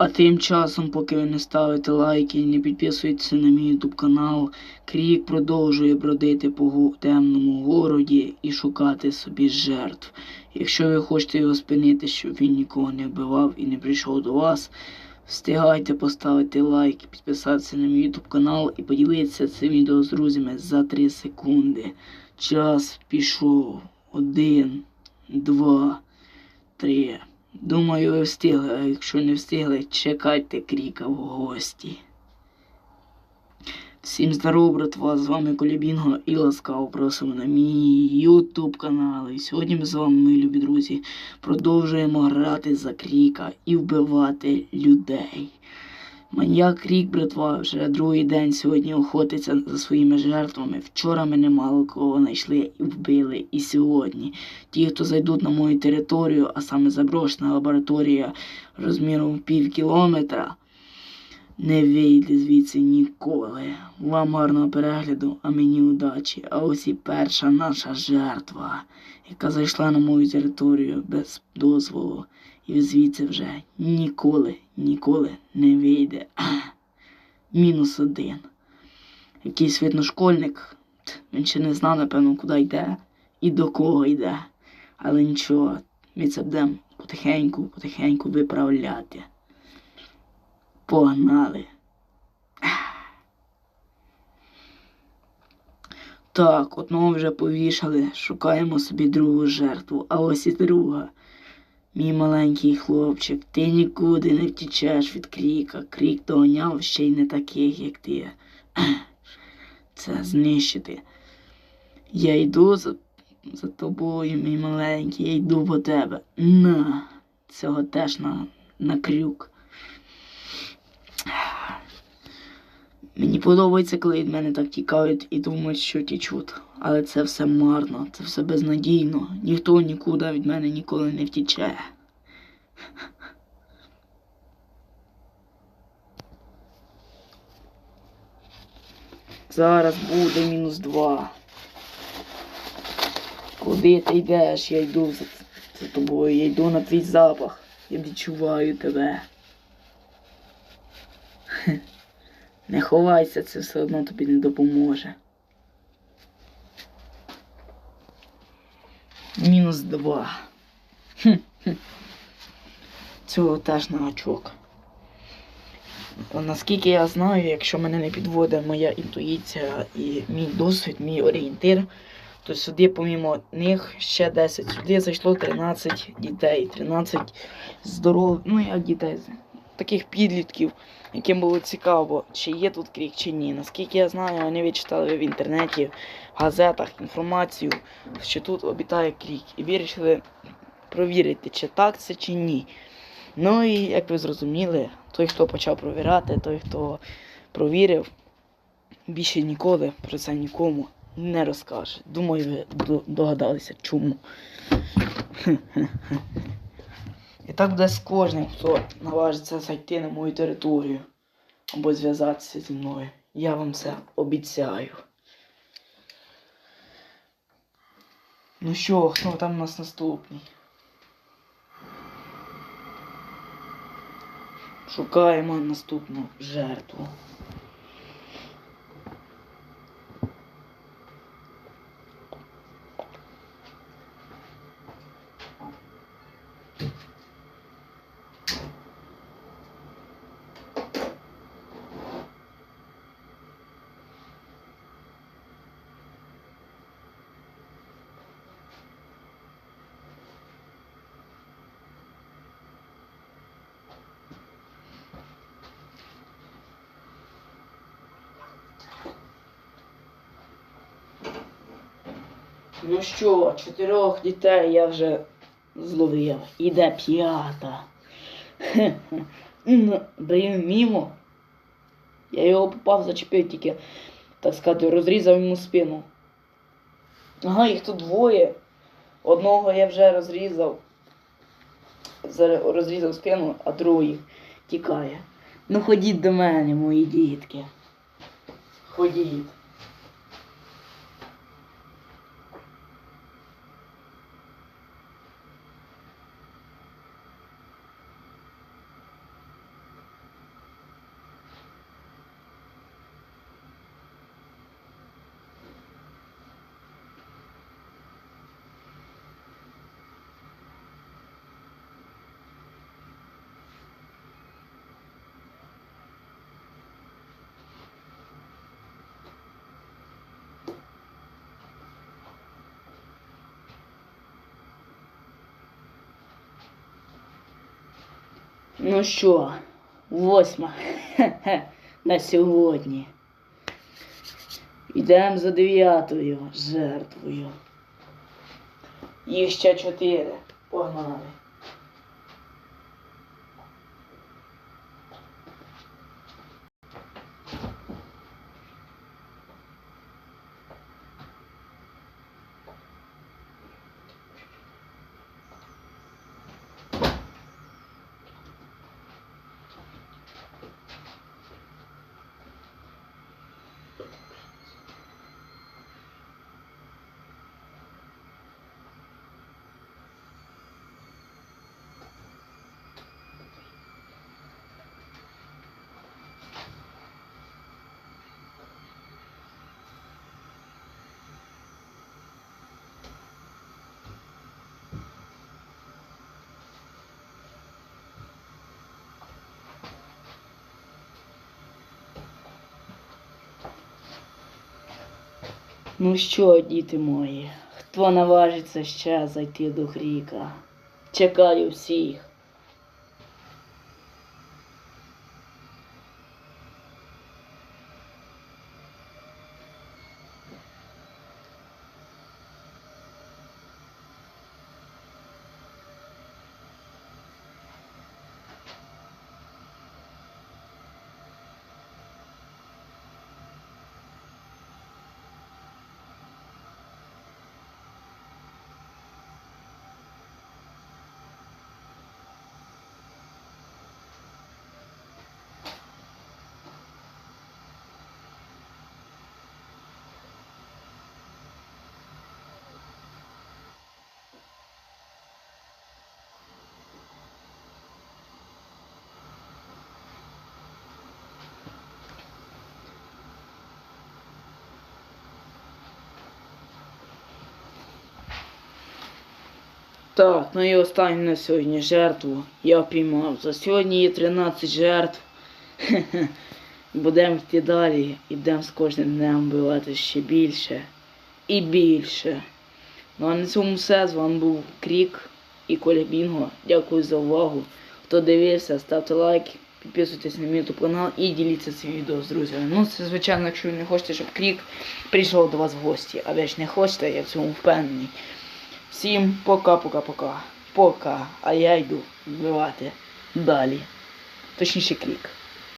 А тим часом, поки ви не ставите лайки не підписуєтеся на мій ютуб канал, Крік продовжує бродити по темному городі і шукати собі жертв. Якщо ви хочете його спинити, щоб він нікого не вбивав і не прийшов до вас, встигайте поставити лайк, підписатися на мій ютуб канал і поділитися цим відео з друзями за 3 секунди. Час пішов. Один, два, три. Думаю, ви встигли, а якщо не встигли, чекайте кріка в гості. Всім здорово, братва, з вами Колібінго і ласкаво просимо на мій ютуб канал. І сьогодні ми з вами, мої любі друзі, продовжуємо грати за кріка і вбивати людей. Маньяк Крік, братва, вже другий день сьогодні охотиться за своїми жертвами. Вчора ми немало кого знайшли і вбили. І сьогодні ті, хто зайдуть на мою територію, а саме заброшена лабораторія розміром пів кілометра, не вийде звідси ніколи. Вам гарного перегляду, а мені удачі. А ось і перша наша жертва, яка зайшла на мою територію без дозволу. І звідси вже ніколи, ніколи не вийде. Мінус один. Якийсь видно школьник. Він ще не знав, напевно, куди йде і до кого йде. Але нічого, ми це будемо потихеньку, потихеньку виправляти. Погнали. Так, одного вже повішали, шукаємо собі другу жертву, а ось і друга. Мій маленький хлопчик, ти нікуди не втічеш від кріка. Крік доганяв ще й не таких, як ти. Це знищити. Я йду за, за тобою, мій маленький, я йду по тебе. На, цього теж на, на крюк. Мені подобається, коли від мене так тікають і думають, що тічуть. Але це все марно, це все безнадійно. Ніхто нікуди від мене ніколи не втіче. Зараз буде мінус два. Куди ти йдеш? Я йду за, за тобою, я йду на твій запах. Я відчуваю тебе. Не ховайся, це все одно тобі не допоможе. Мінус два. Хм, хм. Цього теж на. Наскільки я знаю, якщо мене не підводить моя інтуїція і мій досвід, мій орієнтир, то сюди, помімо них, ще 10. Сюди зайшло 13 дітей, 13 здорових, ну як дітей, таких підлітків, яким було цікаво, чи є тут крік, чи ні. Наскільки я знаю, вони відчитали в інтернеті, газетах інформацію, що тут обітає крік. І вирішили провірити, чи так це, чи ні. Ну і як ви зрозуміли, той, хто почав провіряти, той, хто провірив, більше ніколи про це нікому не розкаже. Думаю, ви догадалися, чому. І так десь кожен, хто наважиться зайти на мою територію або зв'язатися зі мною. Я вам це обіцяю. Ну що, хто там у нас наступний? Шукаємо наступну жертву. Ну що, чотирьох дітей я вже зловив. Іде п'ята. Даю мімо. Я його попав, зачепив тільки, так сказати, розрізав йому спину. Ага, їх тут двоє. Одного я вже розрізав. Розрізав спину, а другий тікає. Ну ходіть до мене, мої дітки. Ходіть. Ну що, восьма на сьогодні. Йдемо за дев'ятою жертвою. Їх ще чотири. Погнали. Ну що, діти мої, хто наважиться ще зайти до Гріка? Чекаю всіх. Так, ну і останню на сьогодні жертву я піймав. За сьогодні є 13 жертв. Будемо йти далі, ідемо з кожним днем вбивати ще більше і більше. Ну а на цьому все. З вами був Крік і Коля Бінго. Дякую за увагу. Хто дивився, ставте лайки, підписуйтесь на мій YouTube канал і діліться цим відео з друзями. Ну, це звичайно, якщо ви не хочете, щоб Крік прийшов до вас в гості. А ви ж не хочете, я в цьому впевнений. Всім пока-пока-пока. Пока. А я йду вбивати далі. Точніше крік.